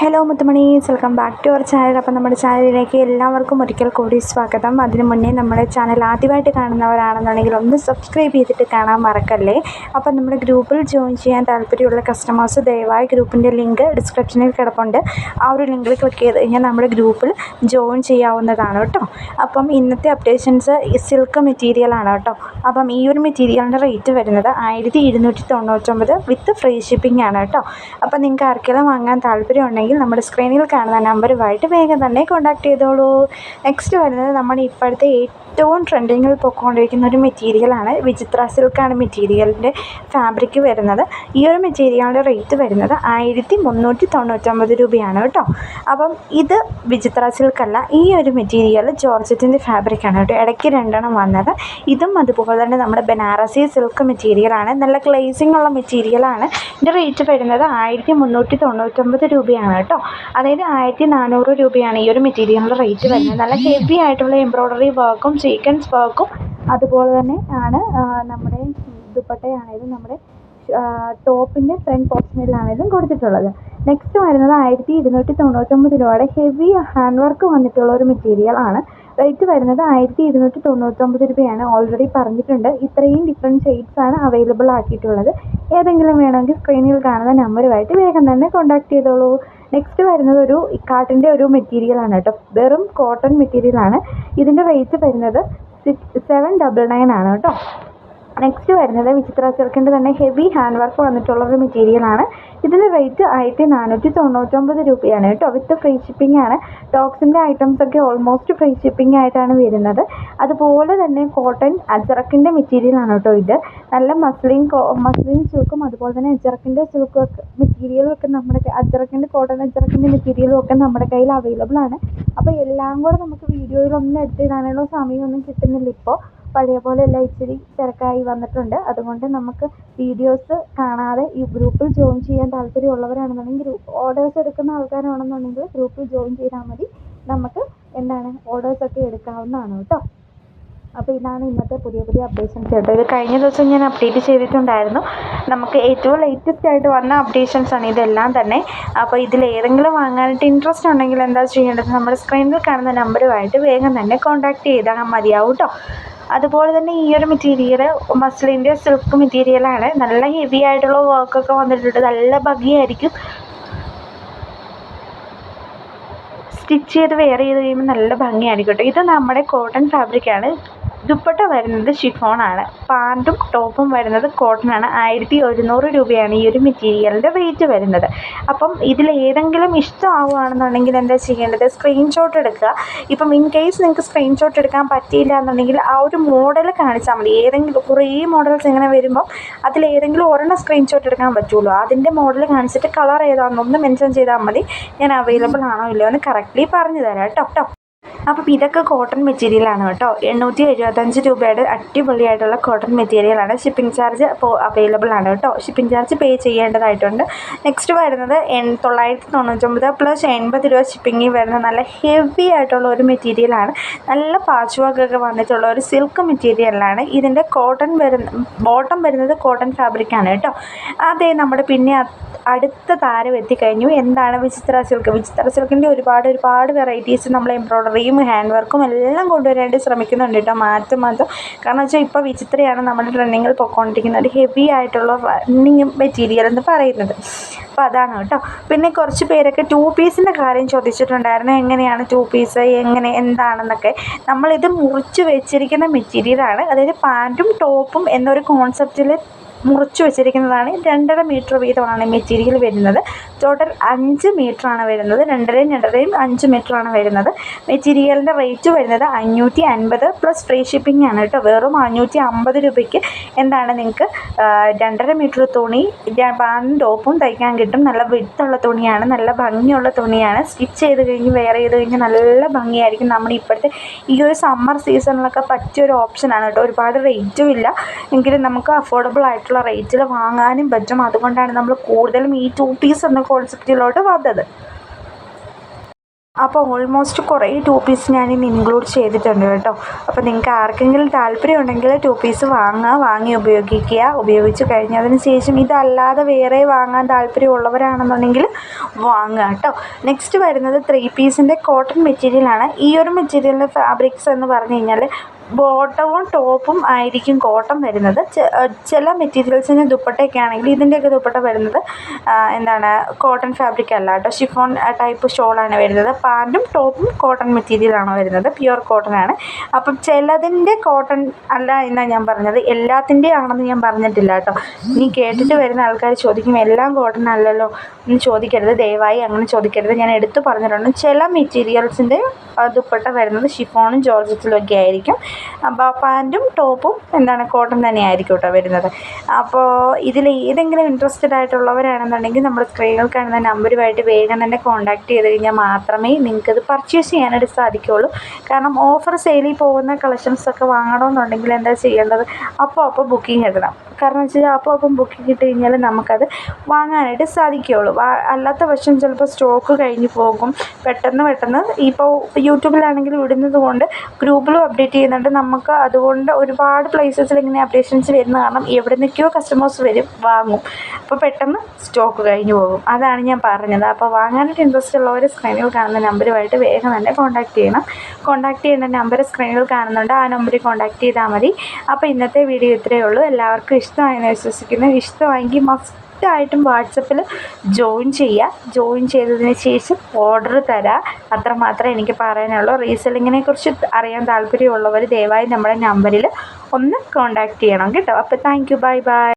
Hello മുത്തുമണീസ് welcome back to our channel അപ്പം നമ്മുടെ ചാനലിലേക്ക് എല്ലാവർക്കും ഒരിക്കൽ കൂടി സ്വാഗതം. അതിനു മുന്നേ നമ്മുടെ ചാനൽ ആദ്യമായിട്ട് കാണുന്നവരാണെന്നുണ്ടെങ്കിൽ ഒന്ന് സബ്സ്ക്രൈബ് ചെയ്തിട്ട് കാണാൻ മറക്കല്ലേ? അപ്പം നമ്മുടെ ഗ്രൂപ്പിൽ ജോയിൻ ചെയ്യാൻ താല്പര്യമുള്ള കസ്റ്റമേഴ്സ് ദയവായി ഗ്രൂപ്പിന്റെ ലിങ്ക് ഡിസ്ക്രിപ്ഷനിൽ കിടപ്പുണ്ട്. ആ ഒരു ലിങ്കിൽ ക്ലിക്ക് ചെയ്ത് കഴിഞ്ഞാൽ നമ്മുടെ ഗ്രൂപ്പിൽ ജോയിൻ ചെയ്യാവുന്നതാണ് കേട്ടോ. അപ്പം ഇന്നത്തെ അപ്ഡേഷൻസ് സിൽക്ക് മെറ്റീരിയലാണ് കേട്ടോ. അപ്പം ഈ ഒരു മെറ്റീരിയലിന്റെ റേറ്റ് വരുന്നത് ആയിരത്തി ഇരുന്നൂറ്റി തൊണ്ണൂറ്റൊമ്പത് വിത്ത് ഫ്രീ ഷിപ്പിംഗ് ആണ് കേട്ടോ. അപ്പം നിങ്ങൾക്ക് ആർക്കെല്ലാം വാങ്ങാൻ താല്പര്യം ഉണ്ടെങ്കിൽ നമ്മുടെ സ്ക്രീനിൽ കാണുന്ന നമ്പറുമായിട്ട് വേഗം തന്നെ കോൺടാക്ട് ചെയ്തോളൂ. നെക്സ്റ്റ് വരുന്നത് നമ്മുടെ ഇപ്പോഴത്തെ ഏറ്റവും ട്രെൻഡിങ്ങിൽ പോയിക്കൊണ്ടിരിക്കുന്ന ഒരു മെറ്റീരിയലാണ് വിചിത്ര സിൽക്കാണ് മെറ്റീരിയലിന്റെ ഫാബ്രിക് വരുന്നത്. ഈ ഒരു മെറ്റീരിയലിന്റെ റേറ്റ് വരുന്നത് ആയിരത്തി മുന്നൂറ്റി തൊണ്ണൂറ്റൊമ്പത് രൂപയാണ് കേട്ടോ. അപ്പം ഇത് വിചിത്ര സിൽക്കല്ല ഈ ഒരു മെറ്റീരിയൽ ജോർജറ്റിന്റെ ഫാബ്രിക്കാണ് കേട്ടോ. ഇടയ്ക്ക് രണ്ടെണ്ണം വന്നത്. ഇതും അതുപോലെ തന്നെ നമ്മുടെ ബനാറസി സിൽക്ക് മെറ്റീരിയലാണ് നല്ല ഗ്ലേസിംഗ് ഉള്ള മെറ്റീരിയലാണ് ഇതിന്റെ റേറ്റ് വരുന്നത് ആയിരത്തി മുന്നൂറ്റി തൊണ്ണൂറ്റൊമ്പത് രൂപയാണ് കേട്ടോ. അതായത് ആയിരത്തി നാനൂറ് രൂപയാണ് ഈ ഒരു മെറ്റീരിയലിന്റെ റേറ്റ് വരുന്നത്. നല്ല ഹെവി ആയിട്ടുള്ള എംബ്രോയിഡറി വർക്കും സീക്വൻസ് വർക്കും അതുപോലെ തന്നെ ആണ് നമ്മുടെ ദുപ്പട്ടയാണേലും നമ്മുടെ ടോപ്പിന്റെ ഫ്രണ്ട് പോർഷനിലാണേലും കൊടുത്തിട്ടുള്ളത്. നെക്സ്റ്റ് വരുന്നത് ആയിരത്തി ഇരുന്നൂറ്റി തൊണ്ണൂറ്റൊമ്പത് രൂപയുടെ ഹെവി ഹാൻഡ് വർക്ക് വന്നിട്ടുള്ള ഒരു മെറ്റീരിയൽ ആണ്. റേറ്റ് വരുന്നത് ആയിരത്തി ഇരുന്നൂറ്റി തൊണ്ണൂറ്റൊമ്പത് രൂപയാണ് ഓൾറെഡി പറഞ്ഞിട്ടുണ്ട്. ഇത്രയും ഡിഫറെന്റ് ഷെയ്ഡ്സ് ആണ് അവൈലബിൾ ആക്കിയിട്ടുള്ളത്. ഏതെങ്കിലും വേണമെങ്കിൽ സ്ക്രീനിൽ കാണുന്ന നമ്പറുമായിട്ട് വേഗം തന്നെ കോൺടാക്ട് ചെയ്തോളൂ. നെക്സ്റ്റ് വരുന്നത് ഒരു ഇക്കാട്ടിന്റെ ഒരു മെറ്റീരിയൽ ആണ് കേട്ടോ. വെറും കോട്ടൺ മെറ്റീരിയൽ ആണ്. ഇതിന്റെ റേറ്റ് വരുന്നത് സിക്സ് സെവൻ ഡബിൾ നയൻ ആണ് കേട്ടോ. നെക്സ്റ്റ് വരുന്നത് വിചിത്ര സിൽക്കിന്റെ തന്നെ ഹെവി ഹാൻഡ് വർക്ക് വന്നിട്ടുള്ള ഒരു മെറ്റീരിയലാണ് ഇതിന്റെ റേറ്റ് ആയിരത്തി നാനൂറ്റി തൊണ്ണൂറ്റൊമ്പത് രൂപയാണ് കേട്ടോ. വിത്ത് ഫ്രീ ഷിപ്പിംഗ് ആണ്. ടോക്സിന്റെ ഐറ്റംസ് ഒക്കെ ഓൾമോസ്റ്റ് ഫ്രീ ഷിപ്പിംഗ് ആയിട്ടാണ് വരുന്നത്. അതുപോലെ തന്നെ കോട്ടൺ അജറക്കിന്റെ മെറ്റീരിയലാണ് കേട്ടോ ഇത്. നല്ല മസ്ലിൻ മസ്ലിൻ സിൽക്കും അതുപോലെ തന്നെ അജറക്കിന്റെ സിൽക്കും ഒക്കെ മെറ്റീരിയലും ഒക്കെ നമ്മുടെ അജറക്കിന്റെ കോട്ടൺ അജറക്കിന്റെ മെറ്റീരിയലും ഒക്കെ നമ്മുടെ കയ്യിൽ അവൈലബിൾ ആണ്. അപ്പോൾ എല്ലാം കൂടെ നമുക്ക് വീഡിയോയിലൊന്നും എടുത്തിടാനുള്ള സമയമൊന്നും കിട്ടുന്നില്ല ഇപ്പോൾ പഴയ പോലെയല്ല ഇച്ചിരി തിരക്കായി വന്നിട്ടുണ്ട്. അതുകൊണ്ട് നമുക്ക് വീഡിയോസ് കാണാതെ ഈ ഗ്രൂപ്പിൽ ജോയിൻ ചെയ്യാൻ താല്പര്യമുള്ളവരാണെന്നുണ്ടെങ്കിൽ ഓർഡേഴ്സ് എടുക്കുന്ന ആൾക്കാരാണെന്നുണ്ടെങ്കിൽ ഗ്രൂപ്പിൽ ജോയിൻ ചെയ്താൽ മതി. നമുക്ക് എന്താണ് ഓർഡേഴ്സൊക്കെ എടുക്കാവുന്നതാണ് കേട്ടോ. അപ്പോൾ ഇതാണ് ഇന്നത്തെ പുതിയ പുതിയ അപ്ഡേഷൻസ് കേട്ടോ. ഇത് കഴിഞ്ഞ ദിവസം ഞാൻ അപ്ഡേറ്റ് ചെയ്തിട്ടുണ്ടായിരുന്നു. നമുക്ക് ഏറ്റവും ലേറ്റസ്റ്റ് ആയിട്ട് വന്ന അപ്ഡേഷൻസ് ആണ് ഇതെല്ലാം തന്നെ. അപ്പോൾ ഇതിൽ ഏതെങ്കിലും വാങ്ങാനായിട്ട് ഇൻട്രസ്റ്റ് ഉണ്ടെങ്കിൽ എന്താ ചെയ്യേണ്ടത്? നമ്മുടെ സ്ക്രീനിൽ കാണുന്ന നമ്പറുമായിട്ട് വേഗം തന്നെ കോൺടാക്റ്റ് ചെയ്താൽ മതിയാവും കേട്ടോ. അതുപോലെ തന്നെ ഈ ഒരു മെറ്റീരിയൽ മസ്ലിന്റെ സിൽക്ക് മെറ്റീരിയലാണ് നല്ല ഹെവി ആയിട്ടുള്ള വർക്കൊക്കെ വന്നിട്ടുണ്ട്. നല്ല ഭംഗിയായിരിക്കും. സ്റ്റിച്ച് ചെയ്ത് വെയർ ചെയ്ത് കഴിയുമ്പോൾ നല്ല ഭംഗിയായിരിക്കും കേട്ടോ ഇത് നമ്മുടെ കോട്ടൺ ഫാബ്രിക്കാണ് ദുപ്പട്ട വരുന്നത് ഷിഫോണാണ് പാന്റും ടോപ്പും വരുന്നത് കോട്ടനാണ് ആയിരത്തി ഒരുന്നൂറ് രൂപയാണ് ഈ ഒരു മെറ്റീരിയലിന്റെ റേറ്റ് വരുന്നത്. അപ്പം ഇതിൽ ഏതെങ്കിലും ഇഷ്ടമാവുകയാണെന്നുണ്ടെങ്കിൽ എന്താ ചെയ്യേണ്ടത്? സ്ക്രീൻഷോട്ട് എടുക്കുക. ഇപ്പം ഇൻ കേസ് നിങ്ങൾക്ക് സ്ക്രീൻഷോട്ട് എടുക്കാൻ പറ്റിയില്ല എന്നുണ്ടെങ്കിൽ ആ ഒരു മോഡൽ കാണിച്ചാൽ മതി. ഏതെങ്കിലും കുറേ മോഡൽസ് ഇങ്ങനെ വരുമ്പോൾ അതിൽ ഏതെങ്കിലും ഒരെണ്ണം സ്ക്രീൻഷോട്ട് എടുക്കാൻ പറ്റുള്ളൂ. അതിന്റെ മോഡൽ കാണിച്ചിട്ട് കളർ ഏതാണെന്നൊന്ന് മെൻഷൻ ചെയ്താൽ മതി. ഞാൻ അവൈലബിൾ ആണോ ഇല്ലയോ എന്ന് കറക്റ്റ്ലി പറഞ്ഞു തരാം കേട്ടോ കേട്ടോ. അപ്പം ഇതൊക്കെ കോട്ടൺ മെറ്റീരിയലാണ് കേട്ടോ. എണ്ണൂറ്റി എഴുപത്തഞ്ച് രൂപയുടെ അടിപൊളിയായിട്ടുള്ള കോട്ടൺ മെറ്റീരിയലാണ് ഷിപ്പിംഗ് ചാർജ് അപ്പോൾ അവൈലബിൾ ആണ് കേട്ടോ. ഷിപ്പിംഗ് ചാർജ് പേ ചെയ്യേണ്ടതായിട്ടുണ്ട്. നെക്സ്റ്റ് വരുന്നത് എൺ തൊള്ളായിരത്തി തൊണ്ണൂറ്റൊമ്പത് പ്ലസ് എൺപത് രൂപ ഷിപ്പിംഗിൽ വരുന്ന നല്ല ഹെവി ആയിട്ടുള്ള ഒരു മെറ്റീരിയലാണ് നല്ല പാച്ച് വർക്കൊക്കെ വന്നിട്ടുള്ള ഒരു സിൽക്ക് മെറ്റീരിയലാണ് ഇതിന്റെ കോട്ടൺ വരുന്ന ബോട്ടം വരുന്നത് കോട്ടൺ ഫാബ്രിക്കാണ് കേട്ടോ. അതേ നമ്മുടെ പിന്നെ അടുത്ത താരം എത്തിക്കഴിഞ്ഞു. എന്താണ് വിചിത്ര സിൽക്ക് വിചിത്ര സിൽക്കിന്റെ ഒരുപാട് ഒരുപാട് വെറൈറ്റീസ് നമ്മൾ എംബ്രോയ്ഡറിയും ഹാൻഡ് വർക്കും എല്ലാം കൊണ്ടുവരാനായിട്ട് ശ്രമിക്കുന്നുണ്ട് കേട്ടോ. മാറ്റം മാറ്റം കാരണം വെച്ചാൽ ഇപ്പോൾ വിചിത്രയാണ് നമ്മുടെ ട്രെൻഡിങ്ങിൽ പൊയ്ക്കൊണ്ടിരിക്കുന്ന ഒരു ഹെവി ആയിട്ടുള്ള റണ്ണിങ് മെറ്റീരിയൽ എന്ന് പറയുന്നത്. അപ്പോൾ അതാണ് കേട്ടോ. പിന്നെ കുറച്ച് പേരൊക്കെ ടു പീസിന്റെ കാര്യം ചോദിച്ചിട്ടുണ്ടായിരുന്നു. എങ്ങനെയാണ് ടു പീസ് എങ്ങനെ എന്താണെന്നൊക്കെ. നമ്മളിത് മുറിച്ച് വെച്ചിരിക്കുന്ന മെറ്റീരിയലാണ് അതായത് പാന്റും ടോപ്പും എന്നൊരു കോൺസെപ്റ്റിൽ മുറിച്ച് വെച്ചിരിക്കുന്നതാണ്. രണ്ടര മീറ്റർ വീതമാണ് മെറ്റീരിയൽ വരുന്നത്. ടോട്ടൽ അഞ്ച് ആണ് വരുന്നത്. രണ്ടരയും രണ്ടരയും അഞ്ച് ആണ് വരുന്നത്. മെറ്റീരിയലിന്റെ റേറ്റ് വരുന്നത് അഞ്ഞൂറ്റി അൻപത് പ്ലസ് ഫ്രീ ഷിപ്പിംഗ് ആണ് കേട്ടോ. വെറും അഞ്ഞൂറ്റി അമ്പത് രൂപയ്ക്ക് എന്താണ് നിങ്ങൾക്ക് രണ്ടര മീറ്റർ തുണി പാന്റും ടോപ്പും തയ്ക്കാൻ കിട്ടും. നല്ല വിടുത്തുള്ള തുണിയാണ് നല്ല ഭംഗിയുള്ള തുണിയാണ്. സ്റ്റിച്ച് ചെയ്ത് കഴിഞ്ഞ് വെയർ ചെയ്ത് കഴിഞ്ഞ് നല്ല ഭംഗിയായിരിക്കും. നമ്മുടെ ഇപ്പോഴത്തെ ഈ ഒരു സമ്മർ സീസണിലൊക്കെ പറ്റിയൊരു ഓപ്ഷനാണ് കേട്ടോ. ഒരുപാട് റേറ്റും ഇല്ല. എങ്കിലും നമുക്ക് അഫോർഡബിൾ ആയിട്ടുള്ള റേറ്റിൽ വാങ്ങാനും പറ്റും. അതുകൊണ്ടാണ് നമ്മൾ കൂടുതലും ഈ ടു പീസ് എന്ന കോൺസെപ്റ്റിലോട്ട് വന്നത്. അപ്പോൾ ഓൾമോസ്റ്റ് കുറേ ടു പീസ് ഞാനിന്ന് ഇൻക്ലൂഡ് ചെയ്തിട്ടുണ്ട് കേട്ടോ. അപ്പോൾ നിങ്ങൾക്ക് ആർക്കെങ്കിലും താല്പര്യം ഉണ്ടെങ്കിൽ ടു പീസ് വാങ്ങുക വാങ്ങി ഉപയോഗിക്കുക ഉപയോഗിച്ച് കഴിഞ്ഞതിന് ശേഷം ഇതല്ലാതെ വേറെ വാങ്ങാൻ താല്പര്യമുള്ളവരാണെന്നുണ്ടെങ്കിൽ വാങ്ങുക കേട്ടോ. നെക്സ്റ്റ് വരുന്നത് ത്രീ പീസിന്റെ കോട്ടൺ മെറ്റീരിയലാണ് ഈ ഒരു മെറ്റീരിയലിന്റെ ഫാബ്രിക്സ് എന്ന് പറഞ്ഞു കഴിഞ്ഞാൽ ബോട്ടവും ടോപ്പും ആയിരിക്കും കോട്ടൺ വരുന്നത്. ചില മെറ്റീരിയൽസിന് ദുപ്പട്ടയൊക്കെ ആണെങ്കിൽ ഇതിന്റെയൊക്കെ ദുപ്പട്ട വരുന്നത് എന്താണ് കോട്ടൺ ഫാബ്രിക് അല്ല കേട്ടോ. ഷിഫോൺ ടൈപ്പ് ഷോളാണ് വരുന്നത്. പാന്റും ടോപ്പും കോട്ടൺ മെറ്റീരിയലാണ് വരുന്നത്. പ്യുവർ കോട്ടൺ ആണ്. അപ്പം ചിലതിന്റെ കോട്ടൺ അല്ല എന്നാണ് ഞാൻ പറഞ്ഞത്. എല്ലാത്തിന്റെ ആണെന്ന് ഞാൻ പറഞ്ഞിട്ടില്ല കേട്ടോ. ഇനി കേട്ടിട്ട് വരുന്ന ആൾക്കാർ ചോദിക്കും എല്ലാം കോട്ടൺ അല്ലല്ലോ? എന്ന് ചോദിക്കരുത്. ദയവായി അങ്ങനെ ചോദിക്കരുത്. ഞാൻ എടുത്തു പറഞ്ഞിട്ടുണ്ട്. ചില മെറ്റീരിയൽസിന്റെ ദുപ്പട്ട വരുന്നത് ഷിഫോണും ജോർജറ്റിലും ഒക്കെ ആയിരിക്കും. അപ്പോൾ പാന്റും ടോപ്പും എന്താണ് കോട്ടൺ തന്നെയായിരിക്കും കേട്ടോ വരുന്നത്. അപ്പോൾ ഇതിൽ ഏതെങ്കിലും ഇൻട്രസ്റ്റഡ് ആയിട്ടുള്ളവരാണെന്നുണ്ടെങ്കിൽ നമ്മൾ സ്ക്രീനിൽ കാണുന്ന നമ്പറുമായിട്ട് വേഗം തന്നെ കോൺടാക്ട് ചെയ്ത് കഴിഞ്ഞാൽ മാത്രമേ നിങ്ങൾക്ക് നിങ്ങൾക്കത് പർച്ചേസ് ചെയ്യാനായിട്ട് സാധിക്കുകയുള്ളൂ. കാരണം ഓഫർ സെയിലിൽ പോകുന്ന കളക്ഷൻസൊക്കെ വാങ്ങണമെന്നുണ്ടെങ്കിൽ എന്താ ചെയ്യേണ്ടത്? അപ്പോൾ അപ്പോൾ ബുക്കിംഗ് എടുക്കണം. കാരണം വെച്ച് കഴിഞ്ഞാൽ അപ്പോൾ അപ്പം ബുക്കിംഗ് ഇട്ട് കഴിഞ്ഞാൽ നമുക്കത് വാങ്ങാനായിട്ട് സാധിക്കുകയുള്ളൂ. അല്ലാത്ത പക്ഷം ചിലപ്പോൾ സ്റ്റോക്ക് കഴിഞ്ഞ് പോകും. പെട്ടെന്ന് പെട്ടെന്ന് ഇപ്പോൾ യൂട്യൂബിലാണെങ്കിൽ ഇടുന്നത് കൊണ്ട് ഗ്രൂപ്പിലും അപ്ഡേറ്റ് ചെയ്യുന്നുണ്ട്. നമുക്ക് അതുകൊണ്ട് ഒരുപാട് പ്ലേസസിൽ ഇങ്ങനെ അപ്ഡേഷൻസ് വരുന്ന കാരണം എവിടെ നിന്നൊക്കെയോ കസ്റ്റമേഴ്സ് വരും വാങ്ങും. അപ്പോൾ പെട്ടെന്ന് സ്റ്റോക്ക് കഴിഞ്ഞു പോകും. അതാണ് ഞാൻ പറഞ്ഞത്. അപ്പോൾ വാങ്ങാനായിട്ട് ഇൻട്രസ്റ്റ് ഉള്ളവർ സ്ക്രീനിൽ കാണുന്ന നമ്പറുമായിട്ട് വേഗം തന്നെ കോൺടാക്ട് ചെയ്യണം. കോൺടാക്ട് ചെയ്യേണ്ട നമ്പർ സ്ക്രീനിൽ കാണുന്നുണ്ട്. ആ നമ്പറിൽ കോൺടാക്ട് ചെയ്താൽ മതി. അപ്പോൾ ഇന്നത്തെ വീഡിയോ ഇത്രയേ ഉള്ളൂ. എല്ലാവർക്കും ഇഷ്ടമായെന്ന് വിശ്വസിക്കുന്നു. ഇഷ്ടമായെങ്കിൽ മസ്റ്റ് ആയിട്ടും വാട്സപ്പിൽ ജോയിൻ ചെയ്യുക ജോയിൻ ചെയ്തതിന് ശേഷം ഓർഡർ തരാം. അത്രമാത്രമേ എനിക്ക് പറയാനുള്ളൂ. റീസെല്ലിങ്ങിനെ കുറിച്ച് അറിയാൻ താല്പര്യമുള്ളവർ ദയവായി നമ്മുടെ നമ്പറിൽ ഒന്ന് കോൺടാക്റ്റ് ചെയ്യണം കേട്ടോ. അപ്പോൾ താങ്ക് യു ബൈ ബൈ